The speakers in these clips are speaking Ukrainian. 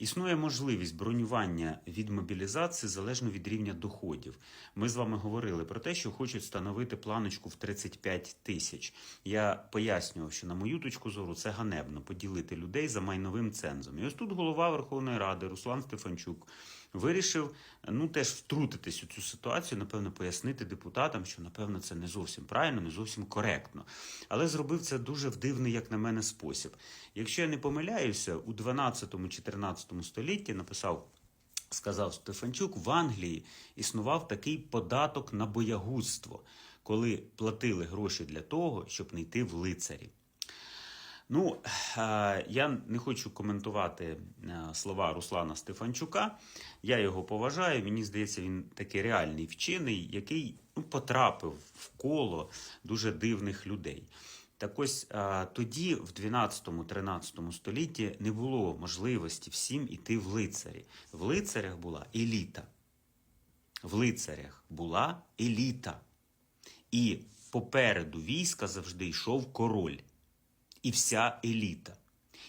Існує можливість бронювання від мобілізації залежно від рівня доходів. Ми з вами говорили про те, що хочуть встановити планочку в 35 тисяч. Я пояснював, що на мою точку зору це ганебно поділити людей за майновим цензом. І ось тут голова Верховної Ради Руслан Стефанчук вирішив ну теж втрутитись у цю ситуацію, напевно, пояснити депутатам, що напевно це не зовсім правильно, не зовсім коректно. Але зробив це дуже в дивний, як на мене, спосіб. Якщо я не помиляюся, у 12-14 столітті написав. Сказав Стефанчук, в Англії існував такий податок на боягузтво, коли платили гроші для того, щоб не йти в лицарі. Ну, я не хочу коментувати е, слова Руслана Стефанчука. Я його поважаю. Мені здається, він такий реальний вчений, який ну, потрапив в коло дуже дивних людей. Так ось е, тоді, в 12-13 столітті, не було можливості всім іти в лицарі. В лицарях була еліта. В лицарях була еліта. І попереду війська завжди йшов король і вся еліта.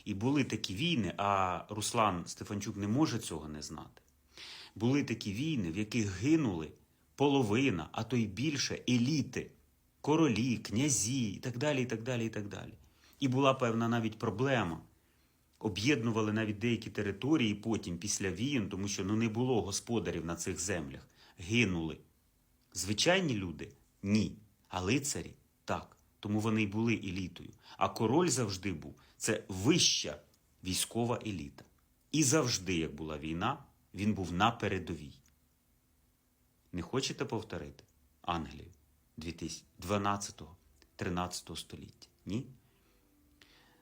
І були такі війни, а Руслан Стефанчук не може цього не знати. Були такі війни, в яких гинули половина, а то й більше еліти, королі, князі і так далі. І так далі, і так далі. І була певна навіть проблема. Об'єднували навіть деякі території потім після війн, тому що ну, не було господарів на цих землях. Гинули. Звичайні люди ні. А лицарі так. Тому вони й були елітою. А король завжди був це вища військова еліта. І завжди, як була війна, він був на передовій. Не хочете повторити Англію 12-13 століття? Ні?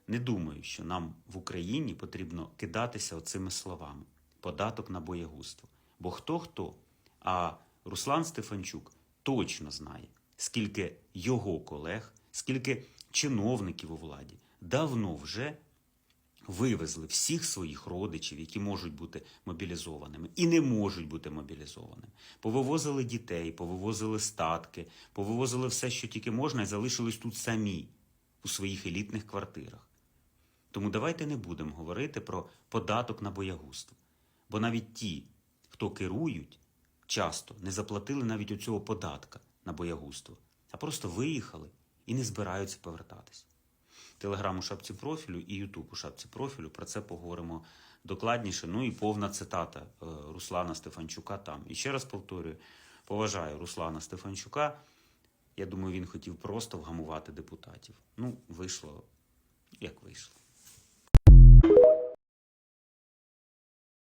Не думаю, що нам в Україні потрібно кидатися оцими словами: податок на боягузтво. Бо хто хто, а Руслан Стефанчук точно знає, скільки його колег, скільки чиновників у владі давно вже вивезли всіх своїх родичів, які можуть бути мобілізованими і не можуть бути мобілізованими. Повивозили дітей, повивозили статки, повивозили все, що тільки можна, і залишились тут самі у своїх елітних квартирах. Тому давайте не будемо говорити про податок на боягузтво. Бо навіть ті, хто керують, часто не заплатили навіть оцього податка на боягузтво, а просто виїхали і не збираються повертатись. Телеграм у шапці профілю і Ютуб у шапці профілю. Про це поговоримо докладніше. Ну і повна цитата е, Руслана Стефанчука там. І ще раз повторюю: поважаю Руслана Стефанчука. Я думаю, він хотів просто вгамувати депутатів. Ну, вийшло, як вийшло.